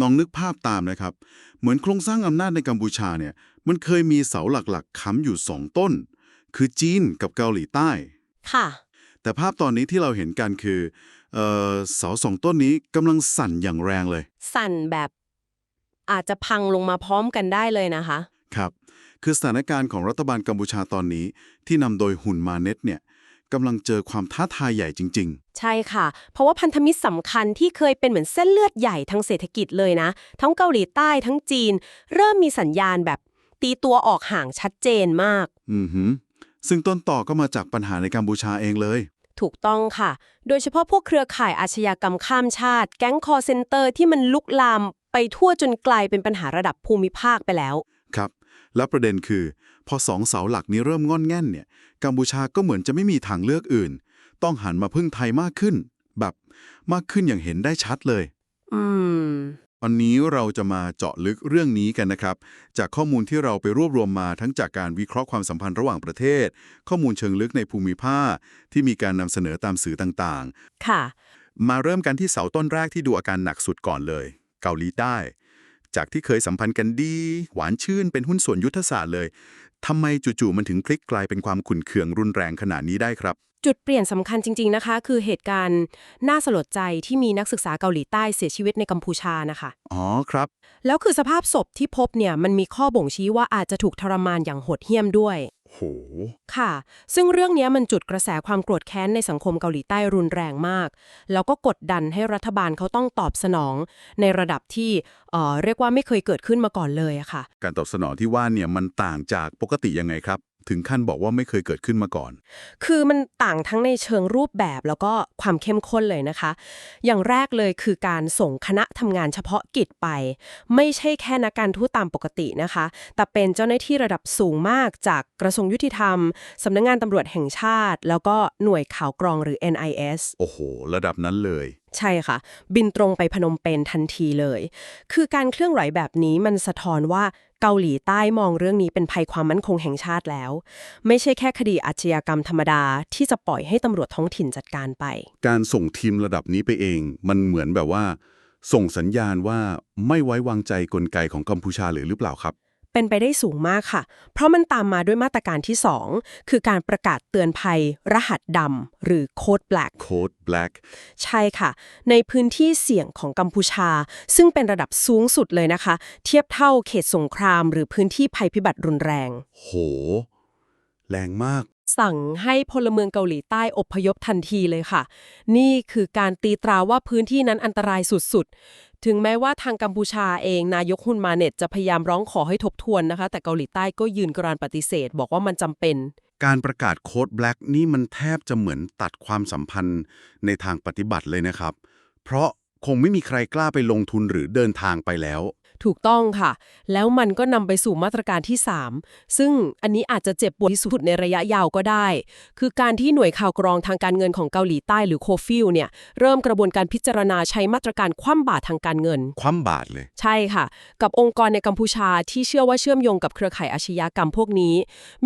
ลองนึกภาพตามนะครับ เหมือนโครงสร้างอำนาจในกัมพูชาเนี่ย มันเคยมีเสาหลักๆค้ำอยู่สองต้น คือจีนกับเกาหลีใต้ ค่ะ แต่ภาพตอนนี้ที่เราเห็นกันคือเอ่อเสาสองต้นนี้กำลังสั่นอย่างแรงเลย สั่นแบบอาจจะพังลงมาพร้อมกันได้เลยนะคะ ครับ คือสถานการณ์ของรัฐบาลกัมพูชาตอนนี้ที่นำโดยหุ่นมาเน็ตเนี่ย กำลังเจอความท้าทายใหญ่จริงใช่ค่ะ เพราะว่าพันธมิตรสำคัญที่เคยเป็นเหมือนเส้นเลือดใหญ่ทางเศรษฐกิจเลยนะ ทั้งเกาหลีใต้ทั้งจีน เริ่มมีสัญญาณแบบตีตัวออกห่างชัดเจนมากๆอือหือ ซึ่งต้นต่อก็มาจากปัญหาในกัมพูชาเองเลย ถูกต้องค่ะ โดยเฉพาะพวกเครือข่ายอาชญากรรมข้ามชาติ แก๊งคอร์เซนเตอร์ที่มันลุกลามไปทั่วจนกลายเป็นปัญหาระดับภูมิภาคไปแล้ว ครับ แล้วประเด็นคือ พอสองเสาหลักนี้เริ่มงอนแง่นเนี่ยกัมพูชาก็เหมือนจะไม่มีทางเลือกอื่น ต้องหันมาพึ่งไทยมากขึ้น แบบมากขึ้นอย่างเห็นได้ชัดเลย อืมวันนี้เราจะมาเจาะลึกเรื่องนี้กันนะครับ จากข้อมูลที่เราไปรวบรวมมาทั้งจากการวิเคราะห์ความสัมพันธ์ระหว่างประเทศ ข้อมูลเชิงลึกในภูมิภาคที่มีการนำเสนอตามสื่อต่างค่ะๆมาเริ่มกันที่เสาต้นแรกที่ดูอาการหนักสุดก่อนเลย เกาหลีใต้ จากที่เคยสัมพันธ์กันดี หวานชื่นเป็นหุ้นส่วนยุทธศาสตร์เลย ทำไมจู่ๆมันถึงพลิกกลายเป็นความขุ่นเคืองรุนแรงขนาดนี้ได้ครับ จุดเปลี่ยนสำคัญจริง ๆนะคะ คือเหตุการณ์น่าสลดใจที่มีนักศึกษาเกาหลีใต้เสียชีวิตในกัมพูชานะคะ อ๋อครับ แล้วคือสภาพศพที่พบเนี่ยมันมีข้อบ่งชี้ว่าอาจจะถูกทรมานอย่างโหดเหี้ยมด้วย โห ค่ะ ซึ่งเรื่องนี้มันจุดกระแสความโกรธแค้นในสังคมเกาหลีใต้รุนแรงมาก แล้วก็กดดันให้รัฐบาลเขาต้องตอบสนองในระดับที่เอ่อเรียกว่าไม่เคยเกิดขึ้นมาก่อนเลยอะค่ะ การตอบสนองที่ว่าเนี่ยมันต่างจากปกติยังไงครับ ถึงขั้นบอกว่าไม่เคยเกิดขึ้นมาก่อน คือมันต่างทั้งในเชิงรูปแบบแล้วก็ความเข้มข้นเลยนะคะ อย่างแรกเลยคือการส่งคณะทำงานเฉพาะกิจไป ไม่ใช่แค่นักการทูตตามปกตินะคะ แต่เป็นเจ้าหน้าที่ระดับสูงมากจากกระทรวงยุติธรรมสำนักงงานตำรวจแห่งชาติ แล้วก็หน่วยข่าวกรองหรือ NIS โอ้โห ระดับนั้นเลย ใช่ค่ะ บินตรงไปพนมเปญทันทีเลย คือการเคลื่อนไหวแบบนี้มันสะท้อนว่าเกาหลีใต้มองเรื่องนี้เป็นภัยความมั่นคงแห่งชาติแล้ว ไม่ใช่แค่คดีอาชญากรรมธรรมดาที่จะปล่อยให้ตำรวจท้องถิ่นจัดการไป การส่งทีมระดับนี้ไปเอง มันเหมือนแบบว่า ส่งสัญญาณว่าไม่ไว้วางใจกลไกของกัมพูชาหรือหรือเปล่าครับ เป็นไปได้สูงมากค่ะ เพราะมันตามมาด้วยมาตรการที่ 2 คือการประกาศเตือนภัย รหัสดำหรือโค้ดแบล็ก Code Black ใช่ค่ะ ในพื้นที่เสี่ยงของกัมพูชา ซึ่งเป็นระดับสูงสุดเลยนะคะ เทียบเท่าเขตสงคราม หรือพื้นที่ภัยพิบัติรุนแรง โห แรงมากสั่งให้พลเมืองเกาหลีใต้อพยพทันทีเลยค่ะ นี่คือการตีตราว่าพื้นที่นั้นอันตรายสุดๆ ถึงแม้ว่าทางกัมพูชาเองนายกฮุนมาเน็ตจะพยายามร้องขอให้ทบทวนนะคะ แต่เกาหลีใต้ก็ยืนกรานปฏิเสธ บอกว่ามันจำเป็น การประกาศโค้ดแบล็กนี่มันแทบจะเหมือนตัดความสัมพันธ์ในทางปฏิบัติเลยนะครับ เพราะคงไม่มีใครกล้าไปลงทุนหรือเดินทางไปแล้ว ถูกต้องค่ะ แล้วมันก็นำไปสู่มาตรการที่ 3 ซึ่งอันนี้อาจจะเจ็บปวดที่สุดในระยะยาวก็ได้ คือการที่หน่วยข่าวกรองทางการเงินของเกาหลีใต้หรือโคฟิลเนี่ยเริ่มกระบวนการพิจารณาใช้มาตรการคว่ำบาตรทางการเงิน คว่ำบาตรเลย ใช่ค่ะ กับองค์กรในกัมพูชาที่เชื่อว่าเชื่อมโยงกับเครือข่ายอาชญากรรมพวกนี้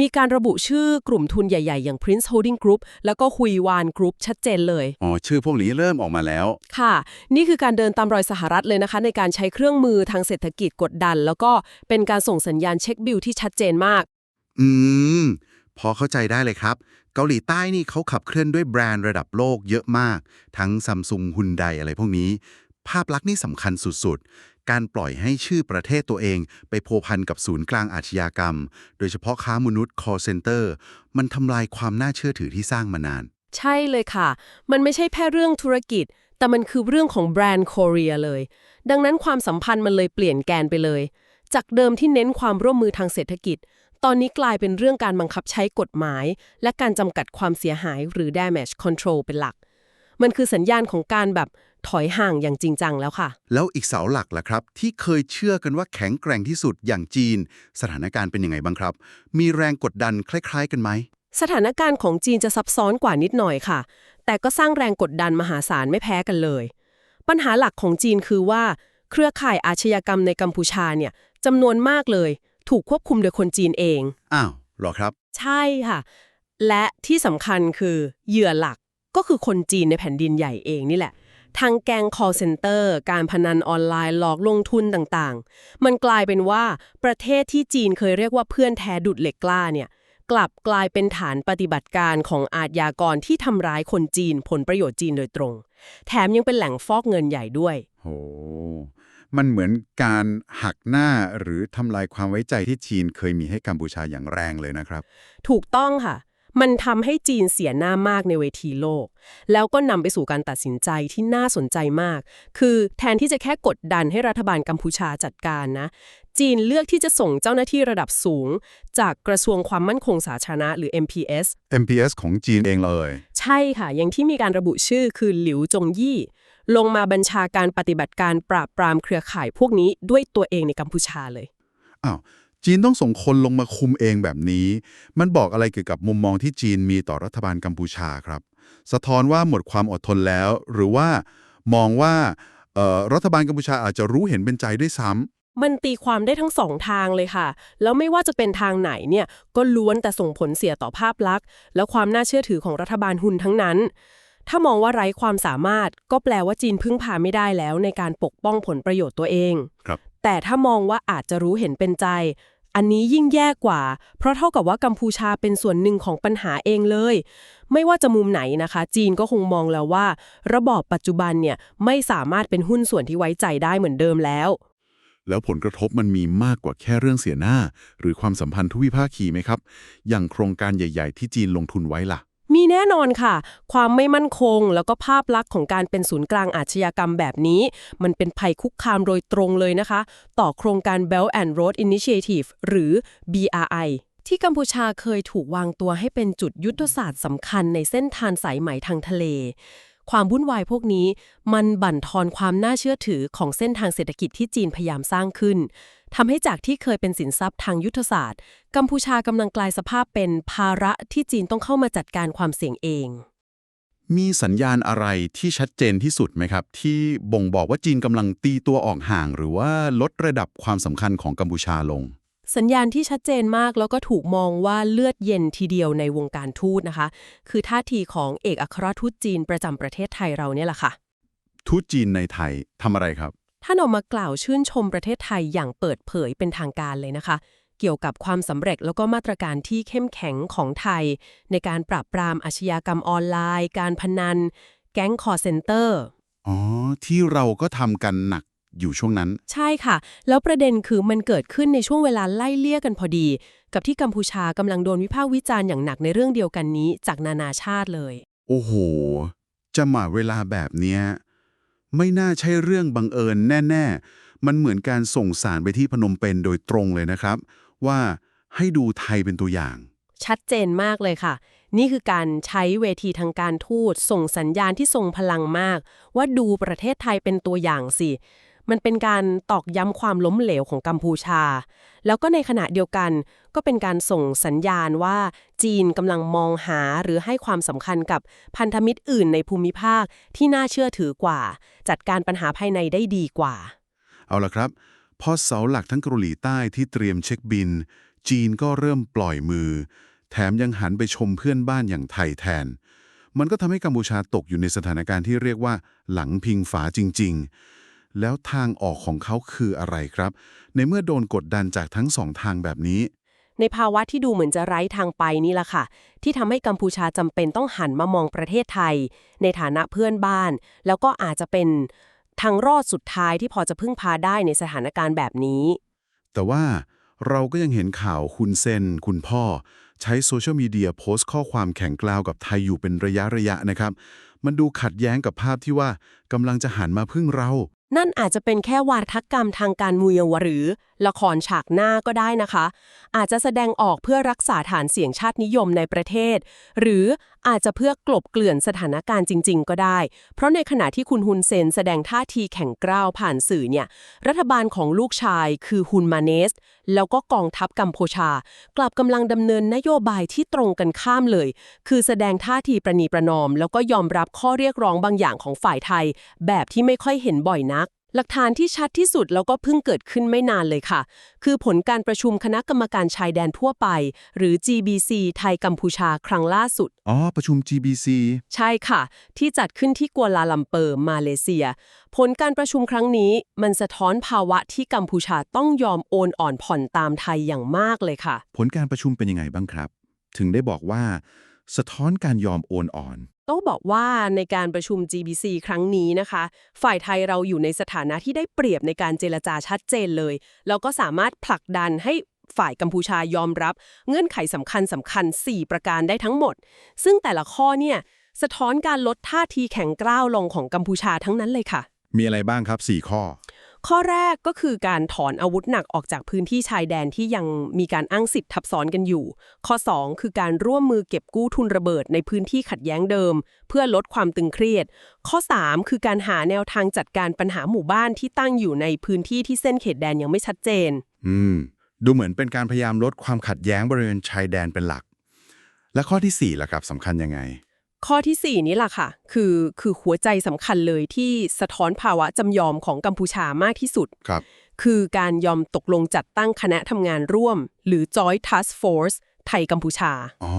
มีการระบุชื่อกลุ่มทุนใหญ่ๆ อย่าง Prince Holding Group แล้วก็ฮุยวานกรุ๊ปชัดเจนเลยอ๋อชื่อพวกนี้เริ่มออกมาแล้ว ค่ะ นี่คือการเดินตามรอยสหรัฐเลยนะคะ ในการใช้เครื่องมือทางเศรษฐกิจกดดัน แล้วก็เป็นการส่งสัญญาณเช็คบิลที่ชัดเจนมาก อืม พอเข้าใจได้เลยครับ เกาหลีใต้นี่เขาขับเคลื่อนด้วยแบรนด์ระดับโลกเยอะมาก ทั้งซัมซุงฮุนไดอะไรพวกนี้ ภาพลักษณ์นี่สำคัญสุดๆ การปล่อยให้ชื่อประเทศตัวเอง ไปโพวพันกับศูนย์กลางอาชญากรรม โดยเฉพาะค้ามนุษย์ call center มันทำลายความน่าเชื่อถือที่สร้างมานาน ใช่เลยค่ะ มันไม่ใช่แค่เรื่องธุรกิจ แต่มันคือเรื่องของแบรนด์โคเรียเลย ดังนั้นความสัมพันธ์มันเลยเปลี่ยนแกนไปเลย จากเดิมที่เน้นความร่วมมือทางเศรษฐกิจ ตอนนี้กลายเป็นเรื่องการบังคับใช้กฎหมาย และการจำกัดความเสียหายหรือ damage control เป็นหลัก มันคือสัญญาณของการแบบถอยห่างอย่างจริงจังแล้วค่ะ แล้วอีกเสาหลักล่ะครับ ที่เคยเชื่อกันว่าแข็งแกร่งที่สุดอย่างจีน สถานการณ์เป็นยังไงบ้างครับ มีแรงกดดันคล้าย ๆ กันไหมสถานการณ์ของจีนจะซับซ้อนกว่านิดหน่อยค่ะ แต่ก็สร้างแรงกดดันมหาศาลไม่แพ้กันเลย ปัญหาหลักของจีนคือว่าเครือข่ายอาชญากรรมในกัมพูชาเนี่ยจำนวนมากเลย ถูกควบคุมโดยคนจีนเอง อ้าวเหรอครับ ใช่ค่ะ และที่สำคัญคือเหยื่อหลักก็คือคนจีนในแผ่นดินใหญ่เองนี่แหละทางแกง call center การพนันออนไลน์หลอกลงทุนต่างๆ มันกลายเป็นว่าประเทศที่จีนเคยเรียกว่าเพื่อนแท้ดุดเหล็กกล้าเนี่ย กลับกลายเป็นฐานปฏิบัติการของอาชญากรที่ทำร้ายคนจีนผลประโยชน์จีนโดยตรง แถมยังเป็นแหล่งฟอกเงินใหญ่ด้วยโหมันเหมือนการหักหน้าหรือทำลายความไว้ใจที่จีนเคยมีให้กัมพูชาอย่างแรงเลยนะครับ ถูกต้องค่ะ มันทำให้จีนเสียหน้ามากในเวทีโลก แล้วก็นำไปสู่การตัดสินใจที่น่าสนใจมาก คือแทนที่จะแค่กดดันให้รัฐบาลกัมพูชาจัดการนะ จีนเลือกที่จะส่งเจ้าหน้าที่ระดับสูง จากกระทรวงความมั่นคงสาธารณะหรือ MPS MPS ของจีนเองเลย ใช่ค่ะ อย่างที่มีการระบุชื่อคือหลิวจงยี่ ลงมาบัญชาการปฏิบัติการปราบปรามเครือข่ายพวกนี้ด้วยตัวเองในกัมพูชาเลยอ้าว จีนต้องส่งคนลงมาคุมเองแบบนี้ มันบอกอะไรเกี่ยวกับมุมมองที่จีนมีต่อรัฐบาลกัมพูชาครับ สะท้อนว่าหมดความอดทนแล้ว หรือว่ามองว่าเอ่อรัฐบาลกัมพูชาอาจจะรู้เห็นเป็นใจด้วยซ้ำมันตีความได้ทั้งสองทางเลยค่ะ แล้วไม่ว่าจะเป็นทางไหนเนี่ยก็ล้วนแต่ส่งผลเสียต่อภาพลักษณ์ และความน่าเชื่อถือของรัฐบาลฮุนทั้งนั้น ถ้ามองว่าไร้ความสามารถ ก็แปลว่าจีนพึ่งพาไม่ได้แล้วในการปกป้องผลประโยชน์ตัวเองครับแต่ถ้ามองว่าอาจจะรู้เห็นเป็นใจ อันนี้ยิ่งแย่กว่า เพราะเท่ากับว่ากัมพูชาเป็นส่วนหนึ่งของปัญหาเองเลย ไม่ว่าจะมุมไหนนะคะ จีนก็คงมองแล้วว่า ระบอบปัจจุบันเนี่ยไม่สามารถเป็นหุ้นส่วนที่ไว้ใจได้เหมือนเดิมแล้ว แล้วผลกระทบมันมีมากกว่าแค่เรื่องเสียหน้า หรือความสัมพันธ์ทวิภาคีไหมครับ อย่างโครงการใหญ่ ๆ ที่จีนลงทุนไว้ล่ะ มีแน่นอนค่ะ ความไม่มั่นคงแล้วก็ภาพลักษณ์ของการเป็นศูนย์กลางอาชญากรรมแบบนี้ มันเป็นภัยคุกคามโดยตรงเลยนะคะ ต่อโครงการ Belt and Road Initiative หรือ BRI ที่กัมพูชาเคยถูกวางตัวให้เป็นจุดยุทธศาสตร์สำคัญในเส้นทางสายไหมทางทะเล ความวุ่นวายพวกนี้ มันบั่นทอนความน่าเชื่อถือของเส้นทางเศรษฐกิจที่จีนพยายามสร้างขึ้น ทำให้จากที่เคยเป็นสินทรัพย์ทางยุทธศาสตร์ กัมพูชากำลังกลายสภาพเป็นภาระที่จีนต้องเข้ามาจัดการความเสี่ยงเอง มีสัญญาณอะไรที่ชัดเจนที่สุดไหมครับ ที่บ่งบอกว่าจีนกำลังตีตัวออกห่าง หรือว่าลดระดับความสำคัญของกัมพูชาลง สัญญาณที่ชัดเจนมากแล้วก็ถูกมองว่าเลือดเย็นทีเดียวในวงการทูตนะคะ คือท่าทีของเอกอัครทูตจีนประจำประเทศไทยเราเนี่ยแหละค่ะ ทูตจีนในไทยทำอะไรครับ ท่านออกมากล่าวชื่นชมประเทศไทยอย่างเปิดเผยเป็นทางการเลยนะคะ เกี่ยวกับความสำเร็จแล้วก็มาตรการที่เข้มแข็งของไทย ในการปราบปรามอาชญากรรมออนไลน์ การพนัน แก๊งคอร์เซนเตอร์ อ๋อ ที่เราก็ทำกันหนักอยู่ช่วงนั้น ใช่ค่ะ แล้วประเด็นคือมันเกิดขึ้นในช่วงเวลาไล่เลี่ยกันพอดี กับที่กัมพูชากำลังโดนวิพากษ์วิจารณ์อย่างหนักในเรื่องเดียวกันนี้จากนานาชาติเลย โอ้โห จะมาเวลาแบบเนี้ย ไม่น่าใช่เรื่องบังเอิญแน่ ๆ มันเหมือนการส่งสารไปที่พนมเปญโดยตรงเลยนะครับ ว่าให้ดูไทยเป็นตัวอย่าง ชัดเจนมากเลยค่ะ นี่คือการใช้เวทีทางการทูตส่งสัญญาณที่ทรงพลังมาก ว่าดูประเทศไทยเป็นตัวอย่างสิ มันเป็นการตอกย้ำความล้มเหลวของกัมพูชา แล้วก็ในขณะเดียวกัน ก็เป็นการส่งสัญญาณว่าจีนกำลังมองหาหรือให้ความสำคัญกับพันธมิตรอื่นในภูมิภาคที่น่าเชื่อถือกว่า จัดการปัญหาภายในได้ดีกว่า เอาละครับ พอเสาหลักทั้งเกาหลีใต้ที่เตรียมเช็คบิน จีนก็เริ่มปล่อยมือ แถมยังหันไปชมเพื่อนบ้านอย่างไทยแทน มันก็ทำให้กัมพูชาตกอยู่ในสถานการณ์ที่เรียกว่า หลังพิงฝาจริง ๆ แล้วทางออกของเขาคืออะไรครับ ในเมื่อโดนกดดันจากทั้งสองทางแบบนี้ ในภาวะที่ดูเหมือนจะไร้ทางไปนี่แหละค่ะ ที่ทำให้กัมพูชาจำเป็นต้องหันมามองประเทศไทย ในฐานะเพื่อนบ้าน แล้วก็อาจจะเป็นทางรอดสุดท้ายที่พอจะพึ่งพาได้ในสถานการณ์แบบนี้ แต่ว่าเราก็ยังเห็นข่าวคุณเซน คุณพ่อ ใช้โซเชียลมีเดียโพสต์ข้อความแข่งกล่าวกับไทยอยู่เป็นระยะระยะนะครับ มันดูขัดแย้งกับภาพที่ว่ากำลังจะหันมาพึ่งเรา นั่นอาจจะเป็นแค่วาทกรรมทางการเมืองหรือ ละครฉากหน้าก็ได้นะคะ อาจจะแสดงออกเพื่อรักษาฐานเสียงชาตินิยมในประเทศ หรือ อาจจะเพื่อกลบเกลื่อนสถานการณ์จริง ๆ ก็ได้ เพราะในขณะที่คุณฮุนเซนแสดงท่าทีแข็งกร้าวผ่านสื่อเนี่ย รัฐบาลของลูกชายคือฮุนมาเนส แล้วก็กองทัพกัมพูชา กลับกำลังดำเนินนโยบายที่ตรงกันข้ามเลย คือแสดงท่าทีประนีประนอม แล้วก็ยอมรับข้อเรียกร้องบางอย่างของฝ่ายไทย แบบที่ไม่ค่อยเห็นบ่อยนัก หลักฐานที่ชัดที่สุดแล้วก็เพิ่งเกิดขึ้นไม่นานเลยค่ะ คือผลการประชุมคณะกรรมการชายแดนทั่วไป หรือ GBC ไทยกัมพูชาครั้งล่าสุด อ๋อ ประชุม GBC ใช่ค่ะ ที่จัดขึ้นที่กัวลาลัมเปอร์มาเลเซีย ผลการประชุมครั้งนี้ มันสะท้อนภาวะที่กัมพูชาต้องยอมโอนอ่อนผ่อนตามไทยอย่างมากเลยค่ะ ผลการประชุมเป็นยังไงบ้างครับ ถึงได้บอกว่า สะท้อนการยอมโอนอ่อน ต้องบอกว่าในการประชุม GBC ครั้งนี้นะคะ ฝ่ายไทยเราอยู่ในสถานะที่ได้เปรียบในการเจรจาชัดเจนเลย แล้วก็สามารถผลักดันให้ฝ่ายกัมพูชายอมรับ เงื่อนไขสำคัญสำคัญ 4 ประการได้ทั้งหมด ซึ่งแต่ละข้อเนี่ยสะท้อนการลดท่าทีแข็งกร้าวลงของกัมพูชาทั้งนั้นเลยค่ะ มีอะไรบ้างครับ 4 ข้อ ข้อแรกก็คือการถอนอาวุธหนักออกจากพื้นที่ชายแดนที่ยังมีการอ้างสิทธิ์ทับซ้อนกันอยู่ ข้อ 2 คือการร่วมมือเก็บกู้ทุนระเบิดในพื้นที่ขัดแย้งเดิม เพื่อลดความตึงเครียด ข้อ 3 คือการหาแนวทางจัดการปัญหาหมู่บ้านที่ตั้งอยู่ในพื้นที่ที่เส้นเขตแดนยังไม่ชัดเจน อืม ดูเหมือนเป็นการพยายามลดความขัดแย้งบริเวณชายแดนเป็นหลัก และข้อที่4ล่ะครับสำคัญยังไง ข้อทีสี่ 4 นี้ล่ะค่ะ คือคือหัวใจสำคัญเลยที่สะท้อนภาวะจำยอมของกัมพูชามากที่สุด ครับ คือการยอมตกลงจัดตั้งคณะทำงานร่วม หรือ Joint Task Force ไทยกัมพูชา อ๋อ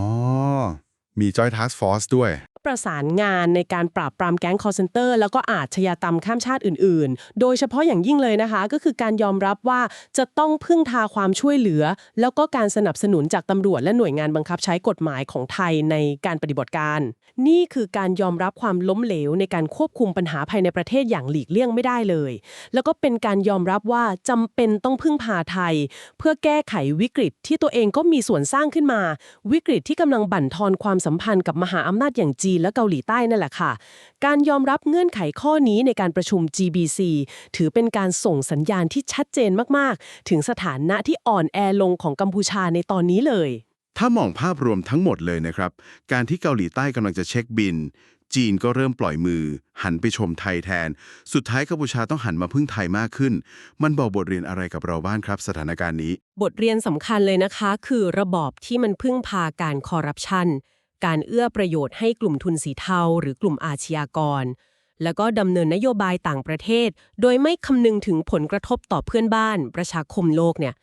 มีจอยทัสฟอร์สด้วย ประสานงานในการปราบปรามแก๊งคอร์เซนเตอร์แล้วก็อาชญากรรมข้ามชาติอื่น ๆ โดยเฉพาะอย่างยิ่งเลยนะคะ ก็คือการยอมรับว่าจะต้องพึ่งพาความช่วยเหลือ แล้วก็การสนับสนุนจากตำรวจและหน่วยงานบังคับใช้กฎหมายของไทยในการปฏิบัติการ นี่คือการยอมรับความล้มเหลวในการควบคุมปัญหาภายในประเทศอย่างหลีกเลี่ยงไม่ได้เลย แล้วก็เป็นการยอมรับว่าจำเป็นต้องพึ่งพาไทย เพื่อแก้ไขวิกฤตที่ตัวเองก็มีส่วนสร้างขึ้นมา วิกฤตที่กำลังบั่นทอนความสัมพันธ์กับมหาอำนาจอย่างจีนและเกาหลีใต้นั่นแหละค่ะ การยอมรับเงื่อนไขข้อนี้ในการประชุม GBC ถือเป็นการส่งสัญญาณที่ชัดเจนมากๆ ถึงสถานะที่อ่อนแอลงของกัมพูชาในตอนนี้เลย ถ้ามองภาพรวมทั้งหมดเลยนะครับ การที่เกาหลีใต้กำลังจะเช็คบิน จีนก็เริ่มปล่อยมือ หันไปชมไทยแทน สุดท้ายกัมพูชาต้องหันมาพึ่งไทยมากขึ้น มันบอกบทเรียนอะไรกับเราบ้างครับ สถานการณ์นี้ บทเรียนสำคัญเลยนะคะ คือระบอบที่มันพึ่งพาการคอร์รัปชัน การเอื้อประโยชน์ให้กลุ่มทุนสีเทาหรือกลุ่มอาชญากร แล้วก็ดำเนินนโยบายต่างประเทศ โดยไม่คำนึงถึงผลกระทบต่อเพื่อนบ้าน ประชาคมโลกเนี่ย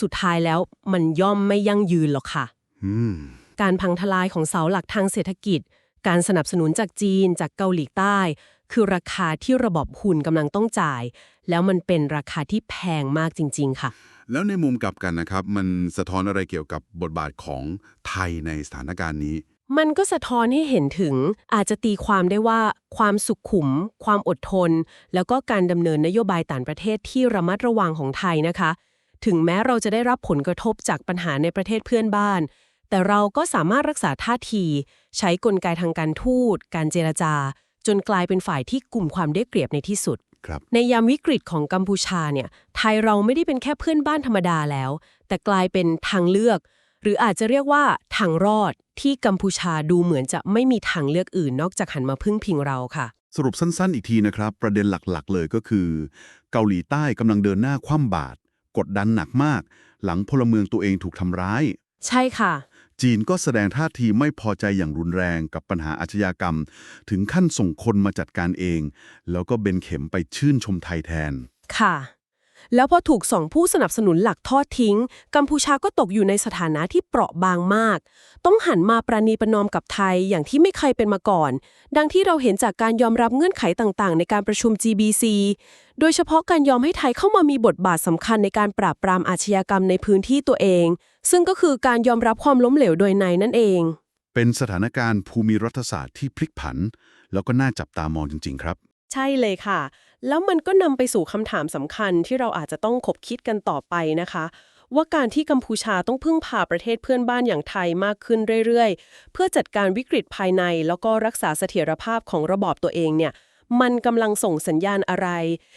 สุดท้ายแล้วมันย่อมไม่ยั่งยืนหรอกค่ะอืมการพังทลายของเสาหลักทางเศรษฐกิจ การสนับสนุนจากจีนจากเกาหลีใต้ คือราคาที่ระบบหุ่นกำลังต้องจ่าย แล้วมันเป็นราคาที่แพงมากจริง ๆ ค่ะ แล้วในมุมกลับกันนะครับ มันสะท้อนอะไรเกี่ยวกับบทบาทของไทยในสถานการณ์นี้ มันก็สะท้อนให้เห็นถึงอาจจะตีความได้ว่า ความสุขุม ความอดทน แล้วก็การดำเนินนโยบายต่างประเทศที่ระมัดระวังของไทยนะคะ ถึงแม้เราจะได้รับผลกระทบจากปัญหาในประเทศเพื่อนบ้าน แต่เราก็สามารถรักษาท่าที ใช้กลไกทางการทูต การเจรจา จนกลายเป็นฝ่ายที่กลุ่มความได้เปรียบในที่สุดครับในยามวิกฤตของกัมพูชาเนี่ยไทยเราไม่ได้เป็นแค่เพื่อนบ้านธรรมดาแล้ว แต่กลายเป็นทางเลือก หรืออาจจะเรียกว่าทางรอดที่กัมพูชาดูเหมือนจะไม่มีทางเลือกอื่นนอกจากหันมาพึ่งพิงเราค่ะ สรุปสั้นๆ อีกทีนะครับ ประเด็นหลักๆ เลยก็คือ เกาหลีใต้กำลังเดินหน้าคว่ำบาตรกดดันหนักมาก หลังพลเมืองตัวเองถูกทำร้าย ใช่ค่ะ จีนก็แสดงท่าทีไม่พอใจอย่างรุนแรงกับปัญหาอาชญากรรม ถึงขั้นส่งคนมาจัดการเอง แล้วก็เบนเข็มไปชื่นชมไทยแทนค่ะ แล้วพอถูกสองผู้สนับสนุนหลักทอดทิ้ง กัมพูชาก็ตกอยู่ในสถานะที่เปราะบางมาก ต้องหันมาประนีประนอมกับไทยอย่างที่ไม่เคยเป็นมาก่อน ดังที่เราเห็นจากการยอมรับเงื่อนไขต่างๆ ในการประชุม GBC โดยเฉพาะการยอมให้ไทยเข้ามามีบทบาทสำคัญในการปราบปรามอาชญากรรมในพื้นที่ตัวเอง ซึ่งก็คือการยอมรับความล้มเหลวโดยในนั่นเอง เป็นสถานการณ์ภูมิรัฐศาสตร์ที่พลิกผัน แล้วก็น่าจับตามองจริง ๆ ครับ ใช่เลยค่ะ แล้วมันก็นำไปสู่คำถามสำคัญที่เราอาจจะต้องคบคิดกันต่อไปนะคะ ว่าการที่กัมพูชาต้องพึ่งพาประเทศเพื่อนบ้านอย่างไทยมากขึ้นเรื่อยๆ เพื่อจัดการวิกฤตภายใน แล้วก็รักษาเสถียรภาพของระบอบตัวเองเนี่ยมันกำลังส่งสัญญาณอะไร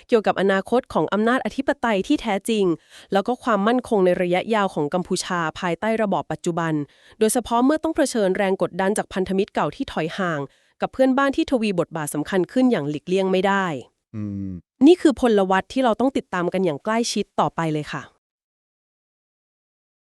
เกี่ยวกับอนาคตของอำนาจอธิปไตยที่แท้จริง แล้วก็ความมั่นคงในระยะยาวของกัมพูชาภายใต้ระบอบปัจจุบัน โดยเฉพาะเมื่อต้องเผชิญแรงกดดันจากพันธมิตรเก่าที่ถอยห่าง กับเพื่อนบ้านที่ทวีบทบาทสำคัญขึ้นอย่างหลีกเลี่ยงไม่ได้ นี่คือพลวัตที่เราต้องติดตามกันอย่างใกล้ชิดต่อไปเลยค่ะ